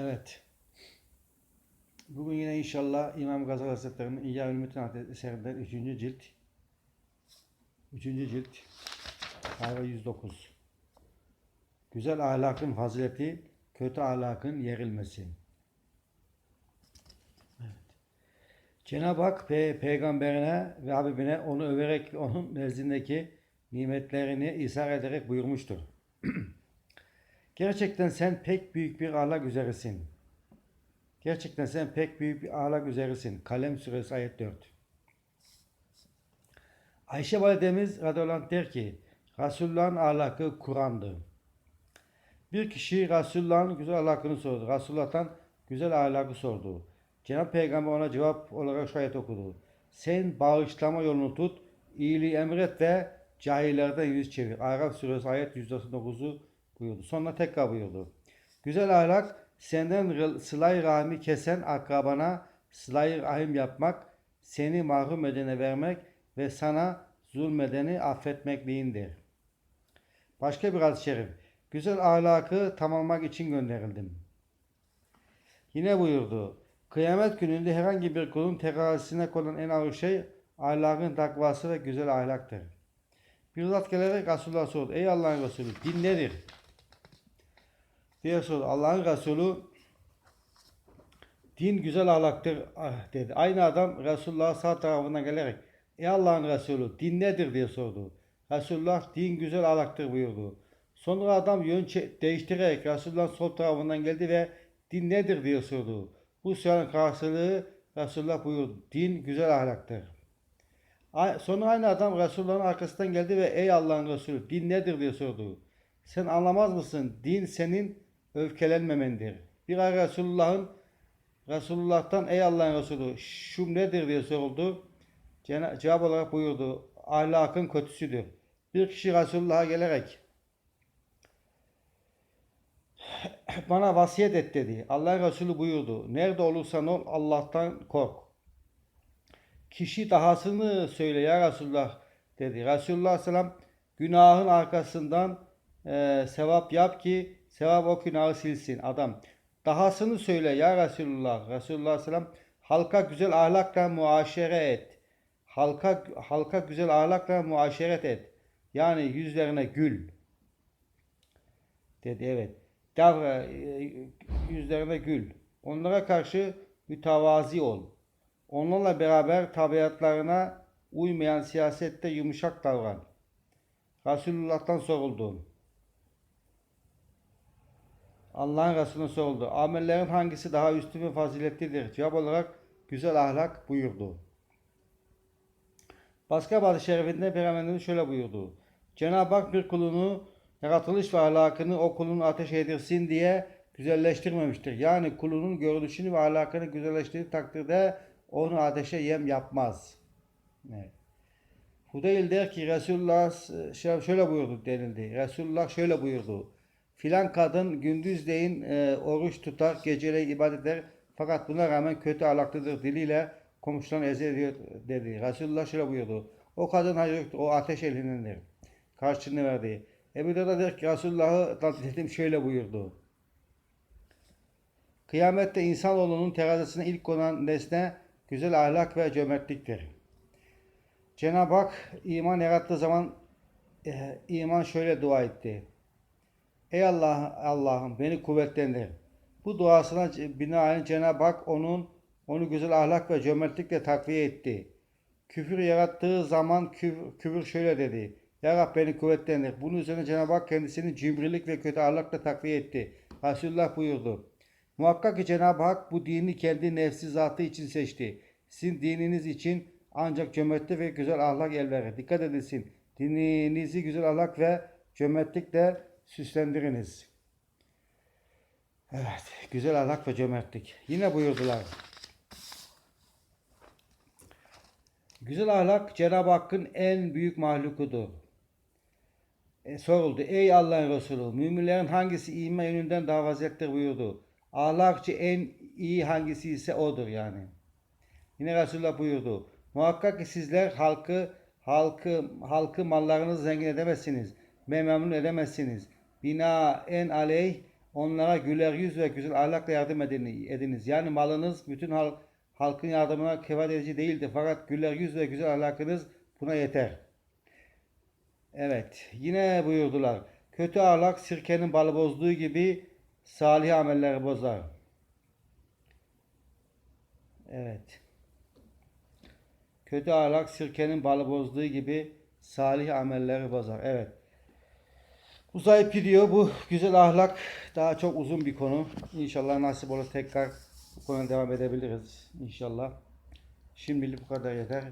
Evet. Bugün yine inşallah İmam Gazali Hazretleri'nin İyya Ülmetin Adeti eserinden 3. cilt 3. cilt sayfa 109 Güzel ahlakın fazileti, kötü ahlakın yerilmesi. Evet. Cenab-ı Hak pe peygamberine ve Habibine onu överek onun nezdindeki nimetlerini ishar ederek buyurmuştur. Gerçekten sen pek büyük bir ahlak üzeresin. Gerçekten sen pek büyük bir ahlak üzeresin. Kalem suresi ayet 4. Ayşe validemiz radıyallahu der ki Resulullah'ın ahlakı Kur'an'dır. Bir kişi Resulullah'ın güzel ahlakını sordu. Resulullah'tan güzel ahlakı sordu. Cenab-ı Peygamber ona cevap olarak şu ayet okudu. Sen bağışlama yolunu tut, iyiliği emret ve cahillerden yüz çevir. Araf suresi ayet 199'u buyurdu. Sonra tekrar buyurdu. Güzel ahlak senden sılay rahmi kesen akrabana sılay rahim yapmak, seni mahrum edene vermek ve sana zulmedeni affetmekliğindir. Başka bir hadis-i şerif. Güzel ahlakı tamamlamak için gönderildim. Yine buyurdu. Kıyamet gününde herhangi bir kulun terazisine konan en ağır şey ahlakın takvası ve güzel ahlaktır. Bir zat gelerek Resulullah sordu. Ey Allah'ın Resulü din nedir? Diye sordu. Allah'ın Resulü din güzel ahlaktır ah, dedi. Aynı adam Resulullah sağ tarafından gelerek Ey Allah'ın Resulü din nedir diye sordu. Resulullah din güzel ahlaktır buyurdu. Sonra adam yön değiştirerek Resulullah'ın sol tarafından geldi ve din nedir diye sordu. Bu sorunun karşılığı Resulullah buyurdu. Din güzel ahlaktır. Sonra aynı adam Resulullah'ın arkasından geldi ve ey Allah'ın Resulü din nedir diye sordu. Sen anlamaz mısın? Din senin öfkelenmemendir. Bir ara Resulullah'ın Resulullah'tan ey Allah'ın Resulü şu nedir diye soruldu. Cevap olarak buyurdu. Ahlakın kötüsüdür. Bir kişi Resulullah'a gelerek bana vasiyet et dedi. Allah Resulü buyurdu. Nerede olursan ol Allah'tan kork. Kişi dahasını söyle ya Resulullah dedi. Resulullah selam günahın arkasından e, sevap yap ki sevap o günahı silsin adam. Dahasını söyle ya Resulullah. Resulullah selam halka güzel ahlakla muaşere et. Halka halka güzel ahlakla muaşeret et. Yani yüzlerine gül. Dedi evet. Davra yüzlerine gül. Onlara karşı mütevazi ol. Onlarla beraber tabiatlarına uymayan siyasette yumuşak davran. Resulullah'tan soruldu. Allah'ın Resulüne soruldu. Amellerin hangisi daha üstün ve faziletlidir? Cevap olarak güzel ahlak buyurdu. Başka bazı şerifinde Peygamberimiz şöyle buyurdu. Cenab-ı Hak bir kulunu yaratılış ve ahlakını o kulun ateş edirsin diye güzelleştirmemiştir. Yani kulunun görünüşünü ve ahlakını güzelleştirdiği takdirde onu ateşe yem yapmaz. Evet. Hudeyl der ki Resulullah şöyle buyurdu denildi. Resulullah şöyle buyurdu. Filan kadın gündüzleyin e, oruç tutar, geceleyin ibadet eder. Fakat buna rağmen kötü ahlaklıdır diliyle komşularını ezeliyor dedi. Resulullah şöyle buyurdu. O kadın hayır o ateş elindendir. Karşılığını verdi. Ebu Derda der ki Resulullah'ı dedim şöyle buyurdu. Kıyamette insanoğlunun terazisine ilk konan nesne güzel ahlak ve cömertliktir. Cenab-ı Hak iman yarattığı zaman e, iman şöyle dua etti. Ey Allah Allah'ım beni kuvvetlendir. Bu duasına binaen Cenab-ı Hak onun onu güzel ahlak ve cömertlikle takviye etti. Küfür yarattığı zaman küfür, şöyle dedi. Ya Rab beni kuvvetlendir. Bunun üzerine Cenab-ı Hak kendisini cimrilik ve kötü ahlakla takviye etti. Resulullah buyurdu. Muhakkak ki Cenab-ı Hak bu dini kendi nefsi zatı için seçti. Sizin dininiz için ancak cömertlik ve güzel ahlak el verir. Dikkat edilsin. Dininizi güzel ahlak ve cömertlikle süslendiriniz. Evet, güzel ahlak ve cömertlik. Yine buyurdular. Güzel ahlak Cenab-ı Hakk'ın en büyük mahlukudur. E, soruldu. Ey Allah'ın Resulü, müminlerin hangisi iman yönünden daha fazilettir buyurdu. Ahlakçı en iyi hangisi ise odur yani. Yine Resulullah buyurdu. Muhakkak ki sizler halkı halkı halkı mallarınızı zengin edemezsiniz. Memnun edemezsiniz. Bina en aleyh Onlara güler yüz ve güzel ahlakla yardım edin- ediniz. Yani malınız bütün hal- halkın yardımına kefat edici değildir. Fakat güler yüz ve güzel ahlakınız buna yeter. Evet. Yine buyurdular. Kötü ahlak sirkenin balı bozduğu gibi salih amelleri bozar. Evet. Kötü ahlak sirkenin balı bozduğu gibi salih amelleri bozar. Evet. Uzayıp gidiyor bu güzel ahlak daha çok uzun bir konu. İnşallah nasip olur tekrar bu konuya devam edebiliriz. İnşallah. Şimdilik bu kadar yeter.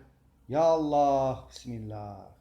Ya Allah. Bismillah.